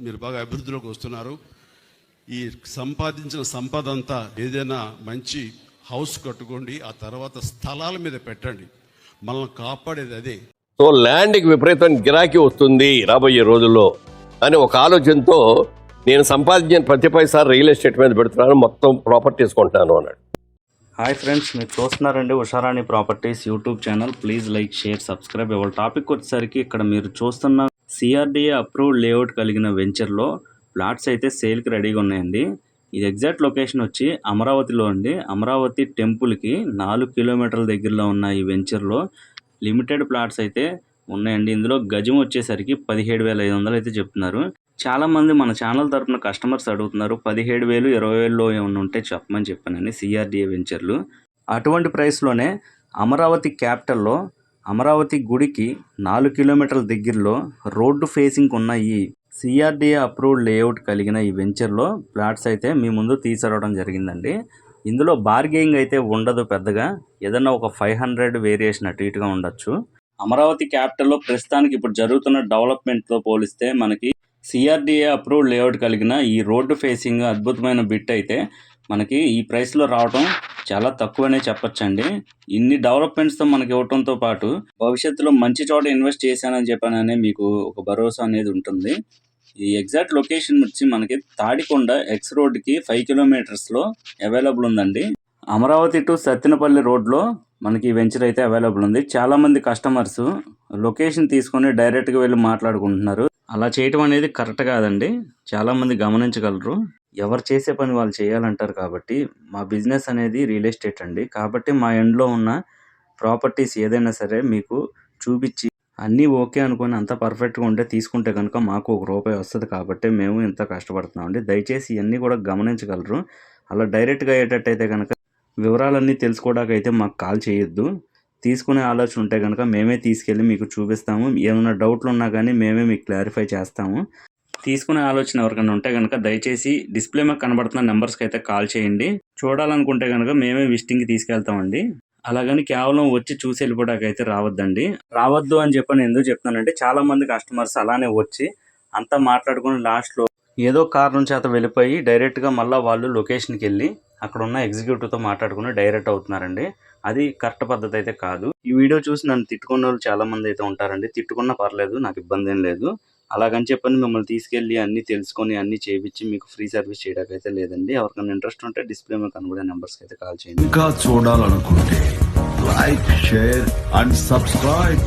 మీరు బాగా అభివృద్ధిలోకి వస్తున్నారు. ఈ సంపాదించిన సంపద అంతా ఏదైనా మంచి హౌస్ కట్టుకోండి ఆ తర్వాత స్థలాల మీద పెట్టండి. మనల్ని కాపాడేది అదే. సో ల్యాండ్కి విపరీతమైన గిరాకీ వస్తుంది రాబోయే రోజుల్లో. అని ఒక ఆలోచనతో నేను సంపాదించిన ప్రతి పైసా రియల్ ఎస్టేట్ మీద పెడుతున్నాను మొత్తం ప్రాపర్టీస్ కొంటాను అన్నాడు. హాయ్ ఫ్రెండ్స్ మీరు చూస్తున్నారండి Usharani properties YouTube channel. Please like share subscribe. ఇవాళ టాపిక్ వచ్చేసరికి ఇక్కడ మీరు చూస్తున్న సిఆర్డీఏ అప్రూవ్డ్ లేఅవుట్ కలిగిన వెంచర్లో ప్లాట్స్ అయితే సేల్కి రెడీగా ఉన్నాయండి. ఇది ఎగ్జాక్ట్ లొకేషన్ వచ్చి అమరావతిలో అండి. అమరావతి టెంపుల్కి నాలుగు కిలోమీటర్ల దగ్గరలో ఉన్న ఈ వెంచర్లో లిమిటెడ్ ప్లాట్స్ అయితే ఉన్నాయండి. ఇందులో గజం వచ్చేసరికి పదిహేడు వేల ఐదు వందలు అయితే చెప్తున్నారు. చాలామంది మన ఛానల్ తరపున కస్టమర్స్ అడుగుతున్నారు పదిహేడు వేలు ఇరవై వేలలో ఏమైనా ఉంటే చెప్పమని చెప్పానండి సిఆర్డిఏ వెంచర్లు అటువంటి ప్రైస్లోనే అమరావతి క్యాపిటల్లో అమరావతి గుడికి నాలుగు కిలోమీటర్ల దగ్గరలో రోడ్డు ఫేసింగ్ ఉన్న ఈ సిఆర్డిఏ అప్రూవ్డ్ లేఅవుట్ కలిగిన ఈ వెంచర్లో ప్లాట్స్ అయితే మీ ముందు తీసుకురావడం జరిగిందండి. ఇందులో బార్గెయింగ్ అయితే ఉండదు పెద్దగా. ఏదన్నా ఒక ఫైవ్ హండ్రెడ్ వేరియేషన్ అటు ఇటుగా ఉండొచ్చు. అమరావతి క్యాపిటల్లో ప్రస్తుతానికి ఇప్పుడు జరుగుతున్న డెవలప్మెంట్తో పోలిస్తే మనకి సిఆర్డిఏ అప్రూవ్డ్ లేఅవుట్ కలిగిన ఈ రోడ్డు ఫేసింగ్ అద్భుతమైన బిట్ అయితే మనకి ఈ ప్రైస్లో రావడం చాలా తక్కువనే చెప్పొచ్చండి. ఇన్ని డెవలప్మెంట్స్తో మనకి ఇవ్వటంతో పాటు భవిష్యత్తులో మంచి చోట ఇన్వెస్ట్ చేశానని చెప్పాననే మీకు ఒక భరోసా అనేది ఉంటుంది. ఈ ఎగ్జాక్ట్ లొకేషన్ వచ్చి మనకి తాడికొండ ఎక్స్ రోడ్కి ఫైవ్ కిలోమీటర్స్లో అవైలబుల్ ఉందండి. అమరావతి టు సత్తెనపల్లి రోడ్లో మనకి ఈ వెంచర్ అయితే అవైలబుల్ ఉంది. చాలామంది కస్టమర్స్ లొకేషన్ తీసుకొని డైరెక్ట్గా వెళ్ళి మాట్లాడుకుంటున్నారు. అలా చేయటం అనేది కరెక్ట్ కాదండి. చాలామంది గమనించగలరు. ఎవరు చేసే పని వాళ్ళు చేయాలంటారు కాబట్టి మా బిజినెస్ అనేది రియల్ ఎస్టేట్ అండి. కాబట్టి మా ఎండ్లో ఉన్న ప్రాపర్టీస్ ఏదైనా సరే మీకు చూపించి అన్నీ ఓకే అనుకొని అంత పర్ఫెక్ట్గా ఉంటే తీసుకుంటే కనుక మాకు ఒక రూపాయి వస్తుంది కాబట్టి మేము ఇంత కష్టపడుతున్నాం అండి. దయచేసి ఇవన్నీ కూడా గమనించగలరు. అలా డైరెక్ట్గా అయ్యేటట్టయితే కనుక వివరాలన్నీ తెలుసుకోవడానికి అయితే మాకు కాల్ చేయొద్దు. తీసుకునే ఆలోచన ఉంటే కనుక మేమే తీసుకెళ్ళి మీకు చూపిస్తాము. ఏమైనా డౌట్లు ఉన్నా కానీ మేమే మీకు క్లారిఫై చేస్తాము. తీసుకునే ఆలోచన ఎవరికైనా ఉంటే కనుక దయచేసి డిస్ప్లే మాకు కనబడుతున్న నెంబర్స్కి అయితే కాల్ చేయండి. చూడాలనుకుంటే కనుక మేమే విజిటింగ్కి తీసుకెళ్తామండి. అలాగని కేవలం వచ్చి చూసి వెళ్ళిపోవడానికి అయితే రావద్దండి. రావద్దు అని చెప్పని ఎందుకు చెప్తున్నానంటే చాలా మంది కస్టమర్స్ అలానే వచ్చి అంతా మాట్లాడుకుని లాస్ట్లో ఏదో కారణం చేత వెళ్ళిపోయి డైరెక్ట్గా మళ్ళీ వాళ్ళు లొకేషన్కి వెళ్ళి అక్కడ ఉన్న ఎగ్జిక్యూటివ్తో మాట్లాడుకుని డైరెక్ట్ అవుతున్నారండి. అది కరెక్ట్ పద్ధతి అయితే కాదు. ఈ వీడియో చూసి నన్ను తిట్టుకున్న వాళ్ళు చాలామంది అయితే ఉంటారండి. తిట్టుకున్నా పర్లేదు నాకు ఇబ్బంది ఏం లేదు. అలాగని చెప్పని మిమ్మల్ని తీసుకెళ్ళి అన్ని తెలుసుకొని అన్ని చేయించి మీకు ఫ్రీ సర్వీస్ చేయడానికి అయితే లేదండి. ఎవరికైనా ఇంట్రెస్ట్ ఉంటే డిస్ప్లే మీద కనబడే నెంబర్స్కి అయితే కాల్ చేయండి. ఇంకా చూడాలనుకుంటే లైక్ షేర్ అండ్ సబ్స్క్రైబ్